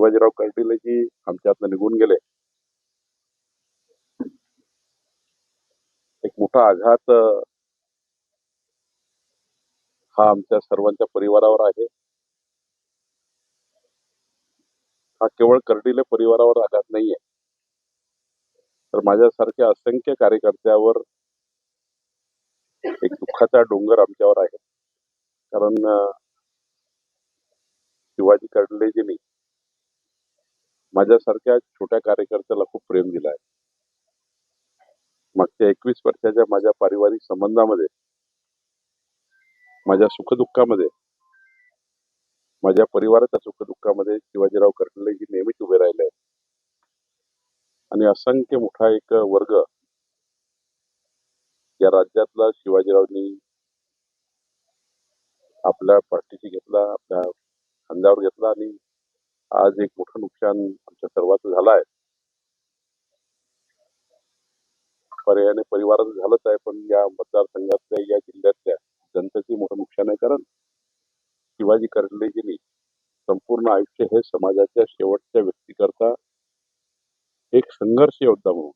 शिवाजीराव कर्डिलेजी आमच्यातनं निघून गेले. एक मोठा आघात हा आमच्या सर्वांच्या परिवारावर आहे. हा केवळ कर्डिले परिवारावर आघात नाहीये. तर माझ्यासारख्या असंख्य कार्यकर्त्यावर एक दुःखाचा डोंगर आमच्यावर आहे. कारण शिवाजी कर्डिलेजींनी माझ्यासारख्या छोट्या कार्यकर्त्याला खूप प्रेम दिलाय. आहे मागच्या एकवीस वर्षाच्या माझ्या पारिवारिक संबंधामध्ये माझ्या सुखदुःखामध्ये माझ्या परिवाराच्या सुखदुःखामध्ये शिवाजीराव कर्डिलेजी नेहमीच उभे राहिले आहेत. आणि असंख्य मोठा एक वर्ग या राज्यातला शिवाजीरावनी आपल्या पाठीशी घेतला आपल्या खांद्यावर घेतला आणि आज एक मोठं नुकसान आमच्या सर्वांचं झालं आहे. पर्यायाने परिवाराचं झालंच आहे पण या मतदारसंघातल्या या जिल्ह्यातल्या जनतेची मोठं नुकसान आहे कारण शिवाजी कर्डिलेजींनी संपूर्ण आयुष्य हे समाजाच्या शेवटच्या व्यक्तीकरता एक संघर्ष योद्धा म्हणून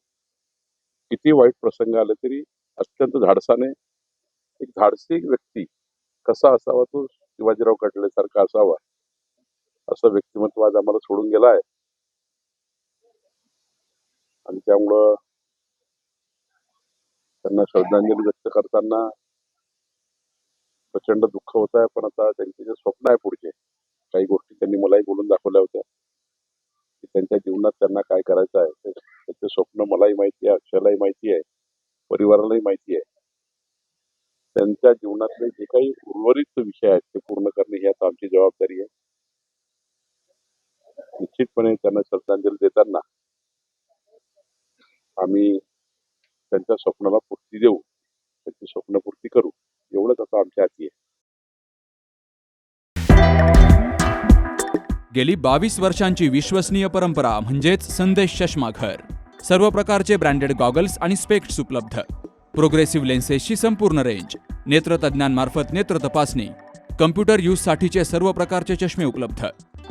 किती वाईट प्रसंग आले तरी अत्यंत धाडसाने एक धाडसी व्यक्ती कसा असावा तो शिवाजीराव कटलेसारखा सारखा असावा असं व्यक्तिमत्व आज आम्हाला सोडून गेलं आहे. आणि त्यामुळं त्यांना श्रद्धांजली व्यक्त करताना प्रचंड दुःख होत आहे. पण आता त्यांचे जे स्वप्न आहे पुढचे काही गोष्टी त्यांनी मलाही बोलून दाखवल्या होत्या. की त्यांच्या जीवनात त्यांना काय करायचं आहे ते- स्वप्न मलाही माहिती आहे अक्षरालाही माहिती आहे परिवारालाही माहिती आहे. त्यांच्या जीवनातले जे काही उर्वरित विषय आहेत ते पूर्ण करणे ही आता आमची जबाबदारी आहे. निश्चितपणे त्यांना श्रद्धांजली देताना आम्ही त्यांच्या स्वप्नाला पूर्ती देऊ त्यांची स्वप्नपूर्ती करू एवढंच आता आमच्या हाती आहे. गेली बावीस वर्षांची विश्वसनीय परंपरा म्हणजेच संदेश चष्माघर सर्व प्रकारचे ब्रँडेड गॉगल्स आणि स्पेक्ट्स उपलब्ध. प्रोग्रेसिव्ह लेन्सेसची संपूर्ण रेंज नेत्रतज्ञांमार्फत नेत्र तपासणी कम्प्युटर यूजसाठीचे सर्व प्रकारचे चष्मे उपलब्ध.